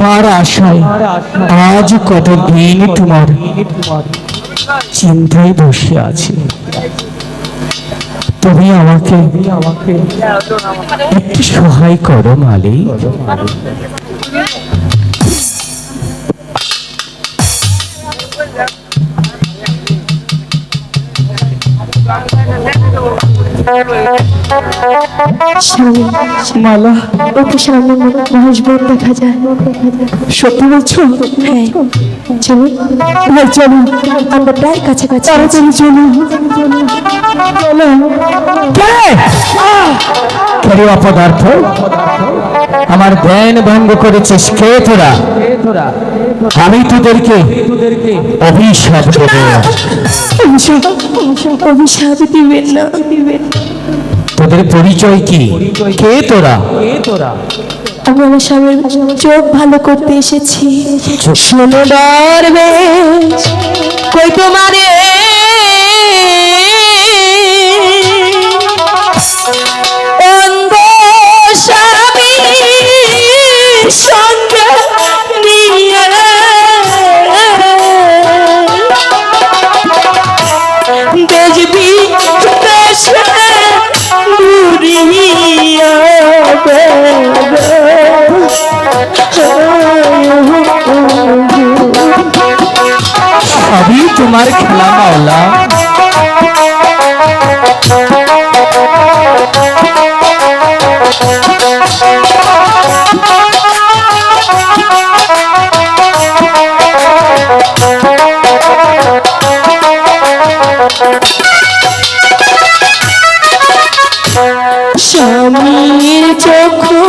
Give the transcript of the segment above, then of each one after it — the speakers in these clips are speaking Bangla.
তোমার আশায় আজ কত দিন তোমার চিন্তায় বসে আছি। তুমি আমাকে একটু সহায় করো মালিক। মালা ওকে সামনে মহেশ বোন দেখা যায়। সত্যি বলছো? হ্যাঁ। ভাই চলো। আমরা প্রায় কাছাকাছি আছি। তাড়াতাড়ি চলো। চলো। কে? অপদার্থ? আমার ধ্যান ভঙ্গ করেছিস কে তোরা? আমি তোদেরকে অভিশাপ দেবো। অভিশাপ। অভিশাপ দিবেন না তোদের পরিচয় কি? কে তোরা? আমি আমার স্বামীর চোখ ভালো করতে এসেছি। শোনো দরবেশ কই তোমারে? সবই তোমার খেলা মাওলা স্বামীর চোখ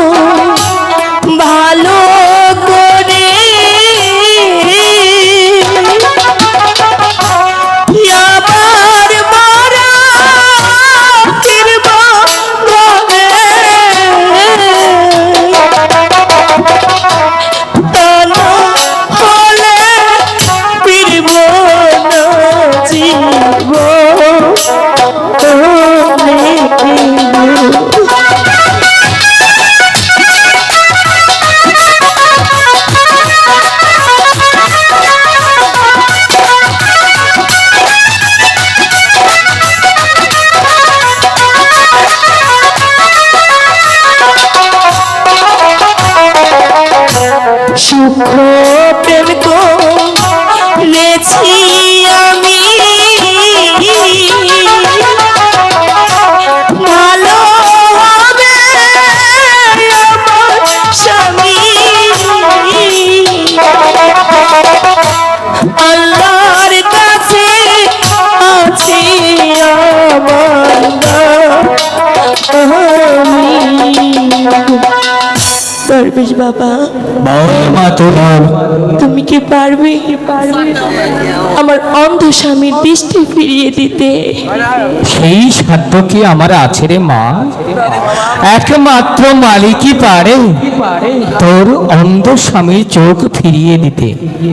you. দরবেশ বাবা? তুমি কি পারবে। আমার অন্ধ স্বামীর দৃষ্টি ফিরিয়ে দিতে। সেই সাধ্য কি আমার আছে রে মা? একমাত্র মালিকই পারে। তোর অন্ধ স্বামীর চোখ ফিরিয়ে দিতে।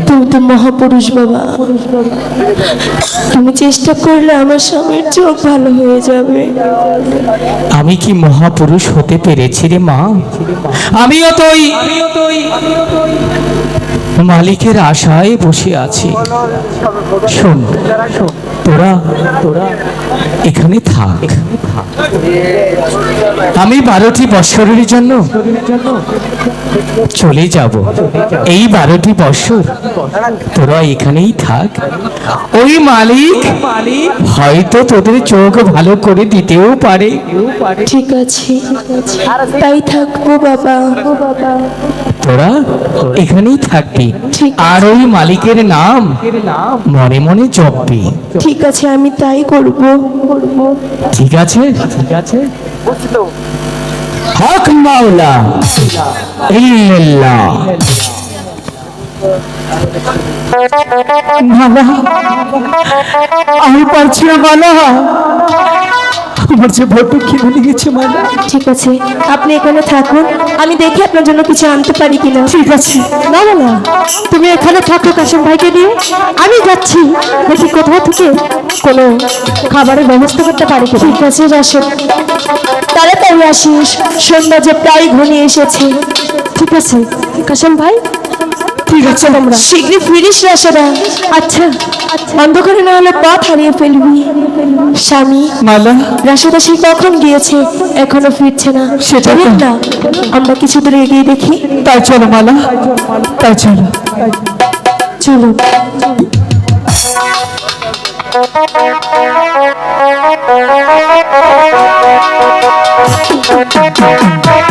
তুমি তো মহাপুরুষ বাবা। তুমি চেষ্টা করলে আমার স্বামীর চোখ ভালো হয়ে যাবে। আমি কি মহাপুরুষ হতে পেরেছি রে মা? আমিও তো। ওই মালিকের আশায় বসে আছি। শোন তোরা তোরা এখানে থাক। আমি বারোটি বৎসরের জন্য চলে যাব। এই বারোটি বৎসর তোরা এখানেই থাক। ওই মালিক হয়তো তোদের চোখ ভালো করে দিতেও পারে। ঠিক আছে তাই থাকব বাবা। তোরা এখানেই থাকবি। ঠিক আর ওই মালিকের নাম মনে মনে জপবি। ঠিক আছে আমি তাই করব। ঠিক আছে? ঠিক আছে। হক মাওলা। ইল্লাল্লাহ। বাবা আমি পারছি না বাবা আমার যে বড্ড খিদে লেগেছে মালা ঠিক আছে আপনি এখানে থাকুন আমি দেখি আপনার জন্য কিছু আনতে পারি কিনা। ঠিক আছে। না না না তুমি এখানে থাকো কাশিম ভাইকে নিয়ে। আমি যাচ্ছি দেখি কোথাও থেকে কোনো খাবারের ব্যবস্থা করতে পারি কিনা। ঠিক আছে রাশদ তাড়াতাড়ি আসিস সন্ধ্যা যে প্রায় ঘনিয়ে এসেছে। ঠিক আছে কাশিম ভাই। ঠিক আছে তোমরা। শীঘ্রই ফিরিস রাসনা আচ্ছা অন্ধকারে না হলে পথ হারিয়ে ফেলবি। স্বামী মালা। রাসুদা সে কখন গিয়েছে এখনও ফিরছে না? সেটা না। আমরা কিছু দূর এগিয়ে দেখি। তাই চলো মালা। তাই চলো। চলো। Thank